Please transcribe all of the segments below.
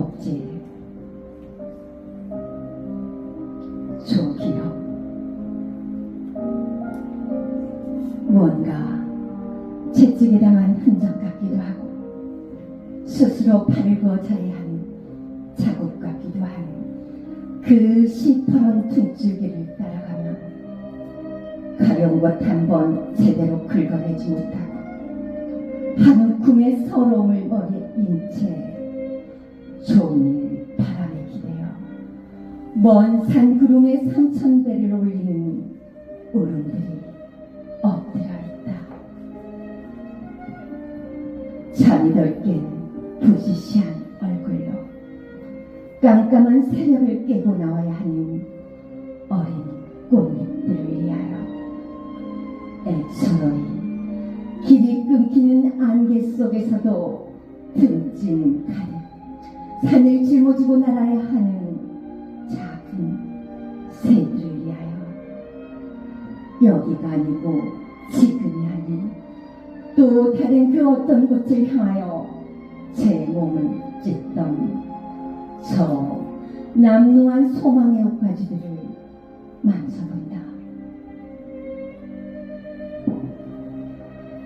없지. 저기요. 뭔가 채찍에 당한 흔적 같기도 하고 스스로 팔을 거자야 하는 자국 같기도 한 그 시퍼런 둥줄기를 따라가면 가벼운 것 한 번 제대로 긁어내지 못하고 한 움큼의 서러움을 머리에 인채 종일 바람에 기대어 먼 산 구름의 삼천 배를 올리는 울음들이 엎드려 있다. 잠이 덜 깬 부지시한 얼굴로 깜깜한 새벽을 깨고 나와야 하는 어린 꽃잎들을 위하여 애처로이 길이 끊기는 안개 속에서도 등진 가득 산을 짊어지고 날아야 하는 작은 새들을 위하여 여기가 아니고 지금이 아닌 또 다른 그 어떤 곳을 향하여 제 몸을 찢던 저 남루한 소망의 옷가지들을 만져본다.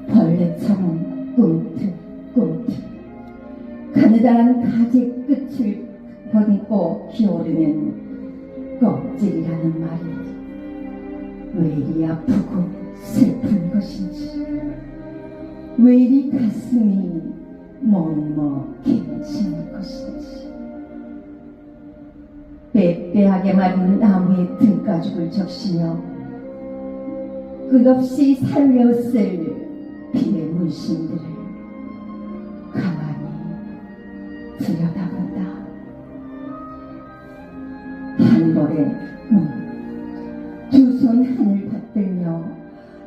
벌레처럼 꿈틀꿈틀 가느다란 가지 끝을 거듬고 기어오르는 껍질이라는 말이 왜 이리 아프고 슬픈 것인지 왜 이리 가슴이 먹먹해지는 것인지. 빼빼하게 마른 나무의 등가죽을 적시며 끝없이 살려쓸 비의 문신들을 한 벌의 눈, 두손 하늘 받들며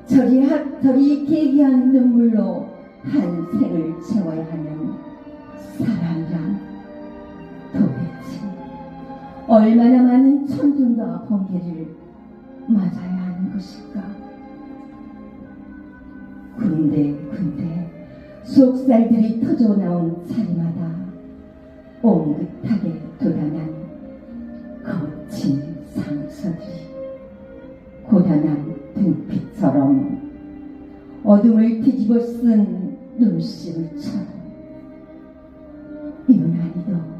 저리 하, 저리 계기한 눈물로 한 생을 채워야 하는 사람이란 도대체 얼마나 많은 천둥과 번개를 맞아야 하는 것일까? 군데 군데 속살들이 터져 나온 자리마다 옹긋하게 거친 상처들이 고단한 등빛처럼 어둠을 뒤집어 쓴 눈시울처럼 이은